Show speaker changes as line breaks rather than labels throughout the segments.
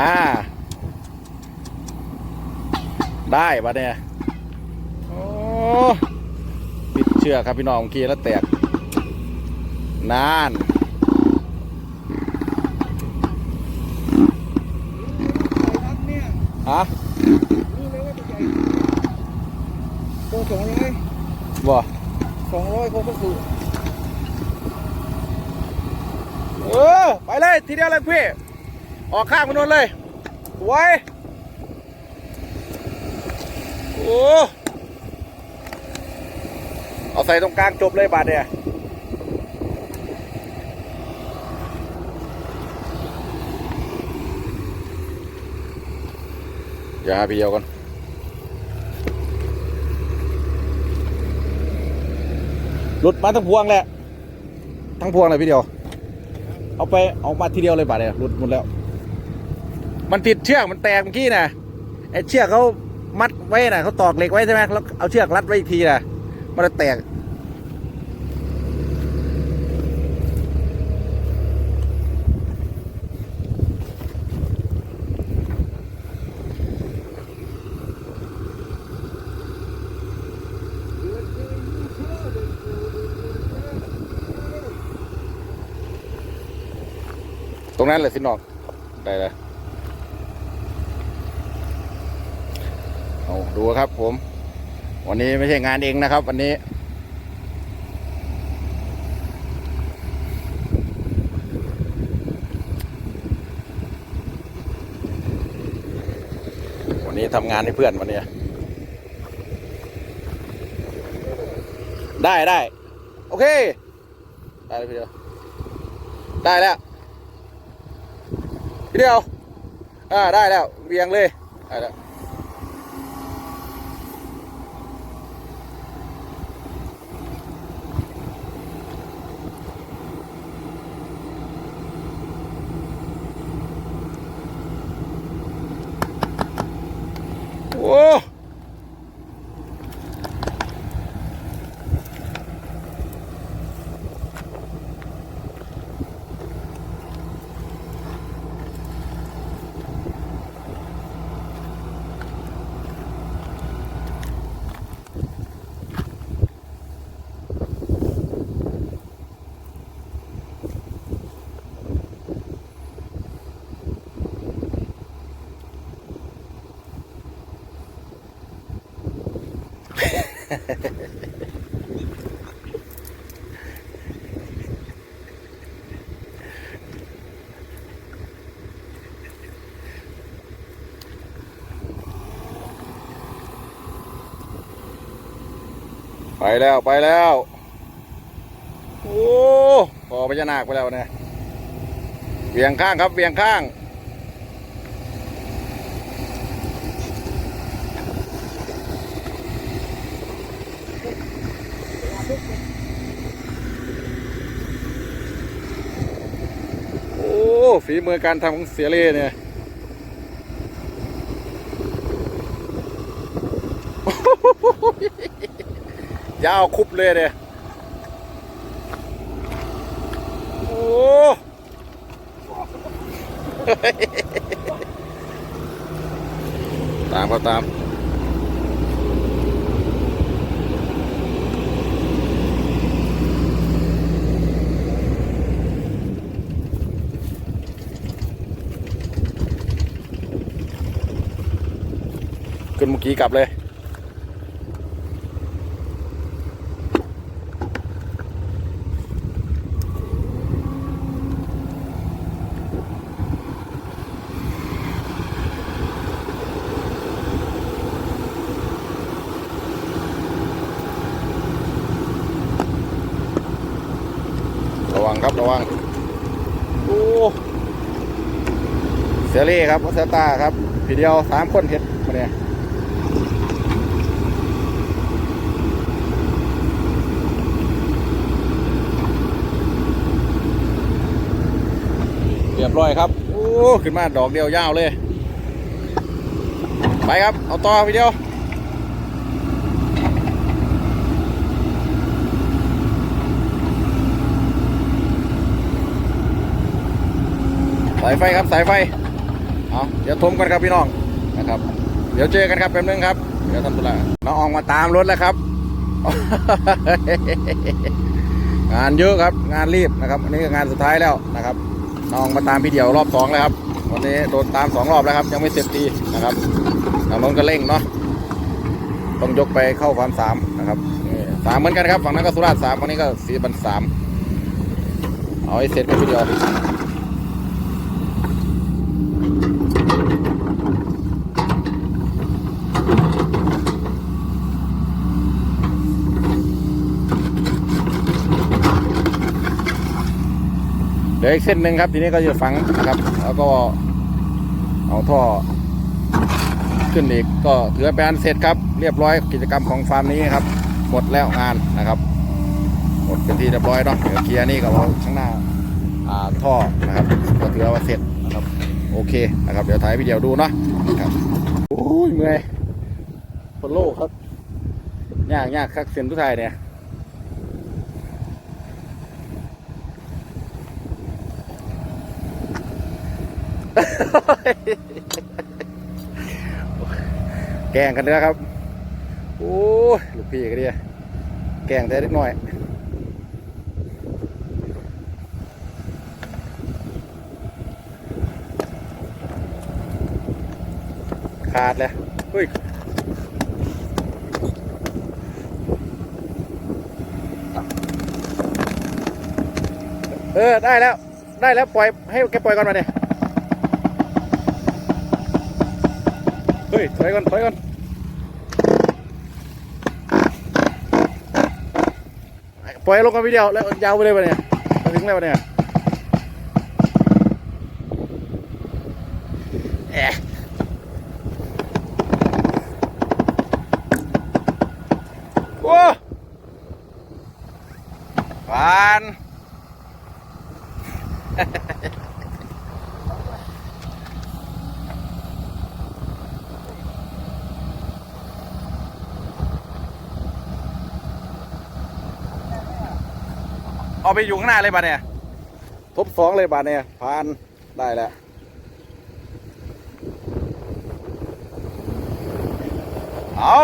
อ่า ได้ปะเนี่ยโอ้ปิดเชือกครับพี่น้องเมื่อกี้แล้วแตกนาน
ครับเนี่ย
ฮะ
รู้เลยว่าตัวใหญ่ตัวสองร้อย
บ่
สองร้อยเขาก็คือ
เออไปเลยทีเดียวเลยพี่ ออกข้างมันนู้นเลยสวยโอ้เอาใส่ตรงกลางจบเลยบาทเนี่ยอย่าหาพี่เดียวกันหลุดมาทั้งพวงแหละทั้งพวงเลยพี่เดียว เอาไปเออกมาทีเดียวเลยบาทเนี่ยหลุดหมดแล้ว มันติดเชือกมันแตกเมื่อกี้นะไอ้เชือกเขามัดไว้นะเขาตอกเหล็กไว้ใช่ไหมแล้วเอาเชือกรัดไว้อีกทีนะมันจะแตกตรงนั้นเลยสินอก ได้เลย เอาดูครับผม วันนี้ไม่ใช่งานเองนะครับ วันนี้ วันนี้ทำงานให้เพื่อนวันนี้ ได้ได้ โอเค ได้เลยพี่เดียว ได้แล้ว พี่เดียว อ่าได้แล้วเวียงเลยได้แล้ว โอ้ ไปแล้วไปแล้ว โอ้พอพญานาคไปแล้วเนี่ยเวียงข้างครับเวียงข้างโอ้ฝีมือการทำของเสียเล่เนี่ย ยาวคุบเลยเนี่ยโอ้ตามก็ตามขึ้นเมื่อกี้กลับเลย ครับระวังโอ้เซเล่ครับเซตาครับผีเดียวสามคนเห็ดมาเนี่ยเรียบร้อยครับ โอ้ ขึ้นมาดอกเดียวยาวเลย ไปครับ เอาต่อพี่เดียว สายไฟครับสายไฟเอาเดี๋ยวทมกันครับพี่น้องนะครับ เดี๋ยวเจอกันครับแป๊บนึงครับเดี๋ยวทำธุระน้องอองมาตามรถแล้วครับ งานเยอะครับ งานรีบนะครับอันนี้ก็งานสุดท้ายแล้วนะครับ น้องมาตามพี่เดียวรอบสองแล้วครับวันนี้โดนตามสองรอบแล้วครับ ยังไม่เสร็จดีนะครับทางน้นก็เร่งเนาะต้องยกไปเข้าความสามนะครับสามเหมือนกันครับฝั่งนั้นก็สุราษฎร์สามฝั่งนี้ก็ศรีบันสามเอาให้เสร็จไปทีเดียว เหลืออีกเส้นหนึ่งครับ ทีนี้ก็จะฝังนะครับ แล้วก็เอาท่อขึ้นอีกก็ถือว่าเป็นอันเสร็จครับ เรียบร้อยกิจกรรมของฟาร์มนี้ครับหมดแล้วงานนะครับหมดเป็นที่เรียบร้อยเนาะเดี๋ยวเคลียร์นี่กับเราข้างหน้าอ่าท่อนะครับก็ถือว่าเสร็จนะครับโอเคนะครับเดี๋ยวถ่ายวิดีโอดูเนาะครับโอ้ยเมื่อยพนโลกครับยากยากคักเส้นทุกทายเนี่ย แกงกันเด้อครับ โอ้ยลูกพี่ก็ดีแกงแต่เล็กน้อยขาดเลยเฮ้ยเออ ได้แล้ว ได้แล้ว ปล่อย ให้แกปล่อยก่อนมาเนี่ย เฮ้ ยถอยก่อนถอยก่อนปล่อยลงกันวิดีโอแล้วยาวไปเลยปะเนี่ยถึงแล้วปะเนี่ยแอะโอ้หวาน เอาไปอยู่ข้างหน้าเลยบาทเนี่ย ทบสองเลยบาทเนี่ยผ่านได้แล้วเอา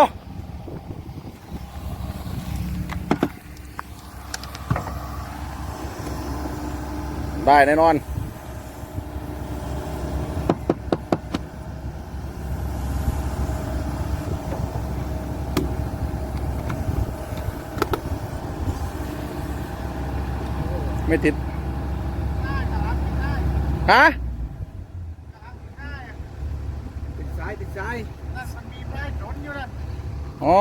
ได้แน่นอน ไม่ติด ฮะ
ติดสายติดสาย
อ๋อ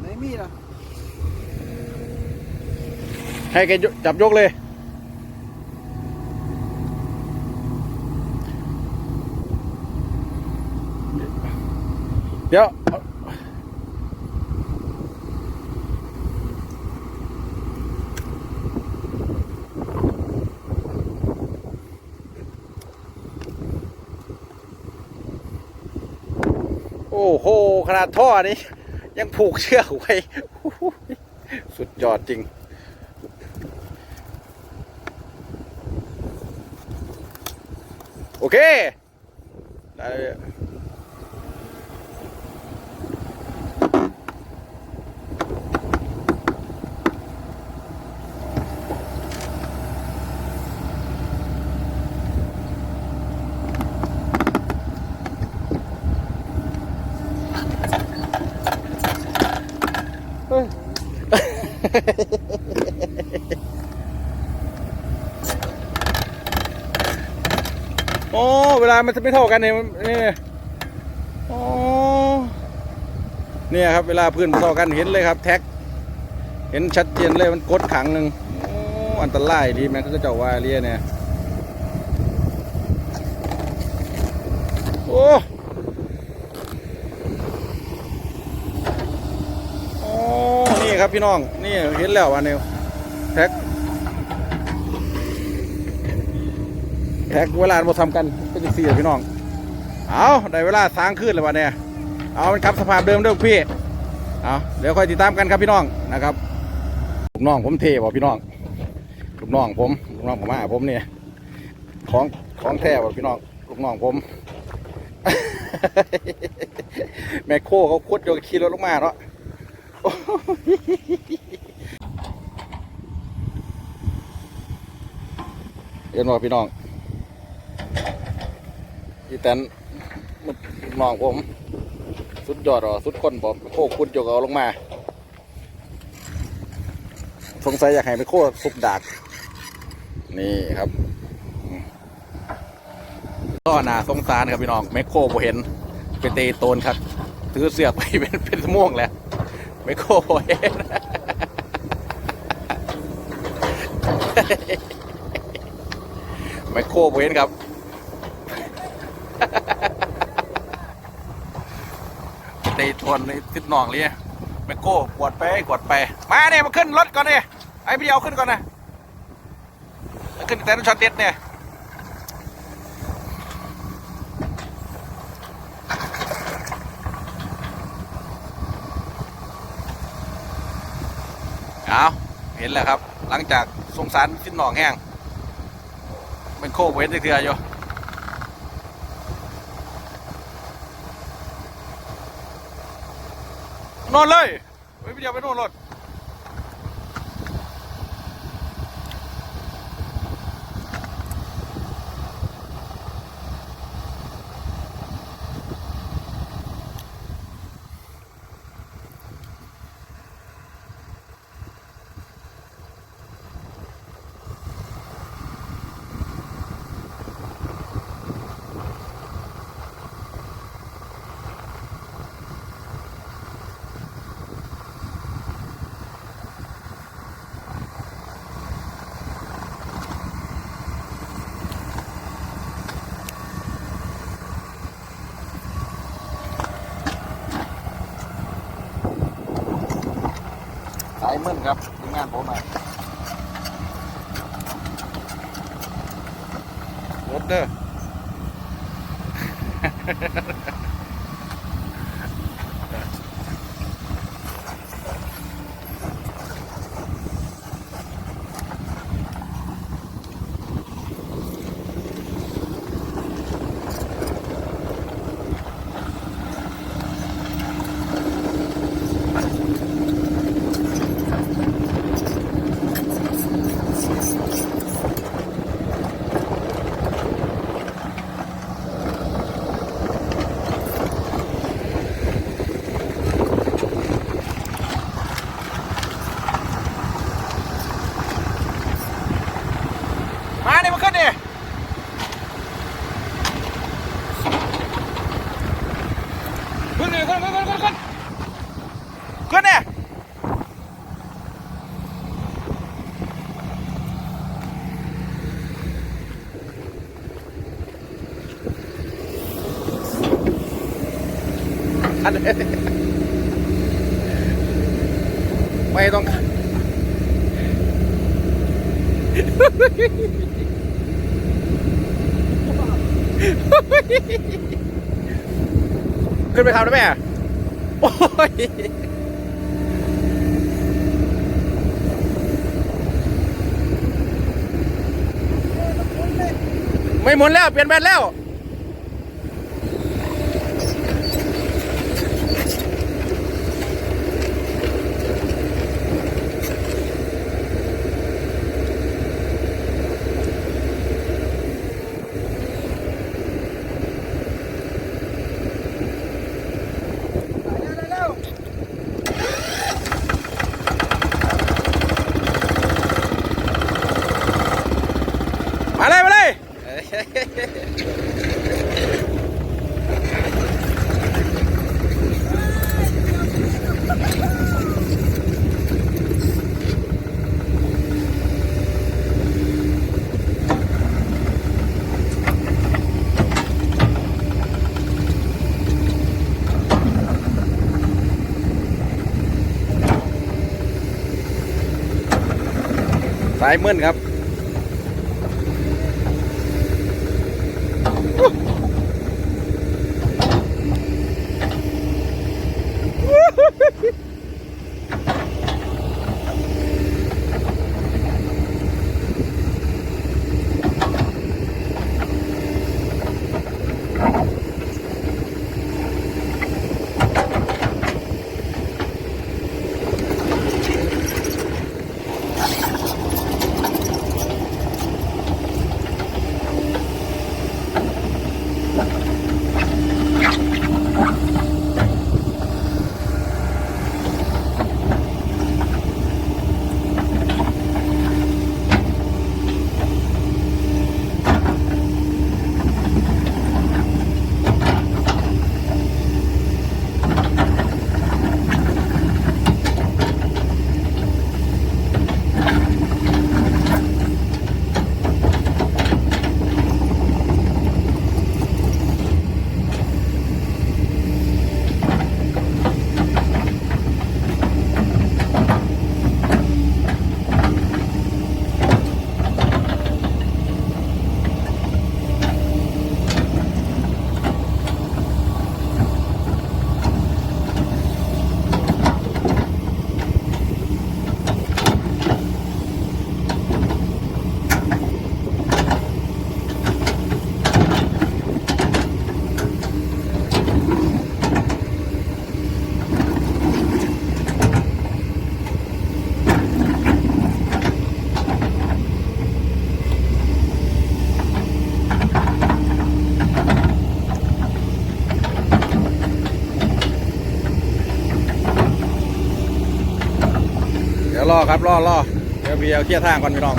ไหนมีล่ะ
ให้แกยกจับยกเลย เดี๋ยว โอ้โห ข นาดท่อนี้ ยังผูกเชือกไว้ สุดยอดจริง โอเค ได้เลยเฮ้ย โอ้เวลา มันจะไม่เท่ากันเนี่ยมันนี่โอ้เนี่ยครับเวลาพื้นม่เท่ากันเห็นเลยครับ แท็ก เห็นชัดเจนเลยมันกดขังหนึ่งอันตรายดีแม่ก็เจ้าว่าเรียเนี่ยโอ้โอ้นี่ครับพี่น้อง นี่เห็นแล้วอันนี้แท็ก แท็กเวลาเราทำกันก็จะเสียพี่น้อง เอาได้เวลาสร้างขึ้นแล้ววันเนี้ยเอามันกลับสภาพเดิมเด้อพี่ เอาเดี๋ยวค่อยติดตามกันครับพี่น้องนะครับลูกน้องผมเทบ่พี่น้องลูกน้องผมลูกน้องผมมาผมเนี่ยของของแท้ว่ะพี่น้องลูกน้องผม แมคโครเขาคุดโยกขี่รถลงมาเนาะโอ้ยเห็นว่าพี่น้อง อีแตนมุดน้องผม สุดยอดหรอสุดคนผมแมโครคุดโยกเอาลงมา สงสัยอยากให้แมคโคสุกดากนี่ครับก็น่าสงสารครับพี่น้องแมคโครผมเห็น เป็นเตโตนครับถือเสือกไปเป็นเป็นม่วงแล้วแมคโครบ่เห็นแมคโครผมเห็นครับ ตโตนในทิศนองเลยแมคโครกวดไปกวดไป มาเนี่ยมาขึ้นรถก่อนเนี่ยไอ้พี่เอาขึ้นก่อนนะขึ้นแต่นช็อตเด็ดเนี่ยเอาเห็นแล้วครับ หลังจากสงสารสิ้นหนองแห้งเป็นโคกเว้นเถื่ออยู่ นอนเลยไม่พี่เดียวไปนอนรถ สายมึนครับทีมงานผมอะรถเด้อ มาเนี่ยมาขึ้นดิขึ้นดิขึ้นขึ้นขึ้นขึ้นขึ้น ขึ้นเนี่ยไม่ต้องขึ้นไปขับได้ไหมอะโอ้ย ไม่หมุนแล้ว เปลี่ยนแบตแล้ว
เร็ว
มาเลย มาเลย สายมึนครับ ครับล่อรอเดี๋ยวเบียร์เคลียร์ทางก่อนพี่น้อง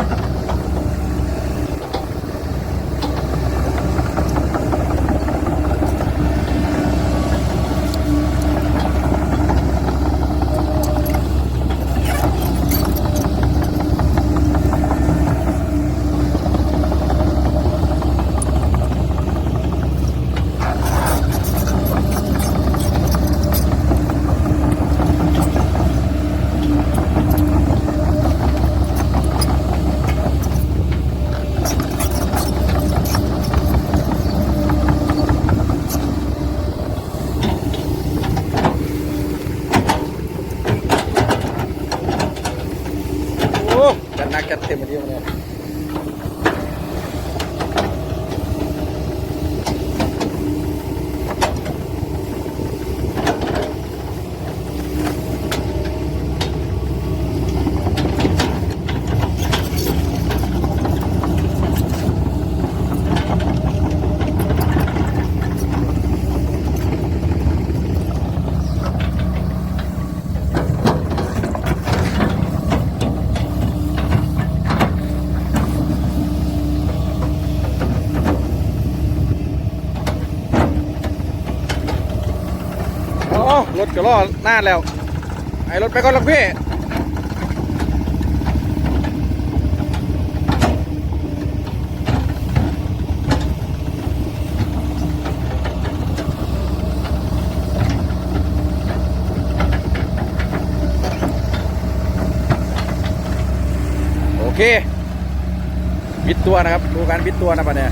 จะล่อหน้าแล้ว ไอ้รถไปก่อนลูกพี่โอเคบิดตัวนะครับ ดูการบิดตัวนะปะเนี่ย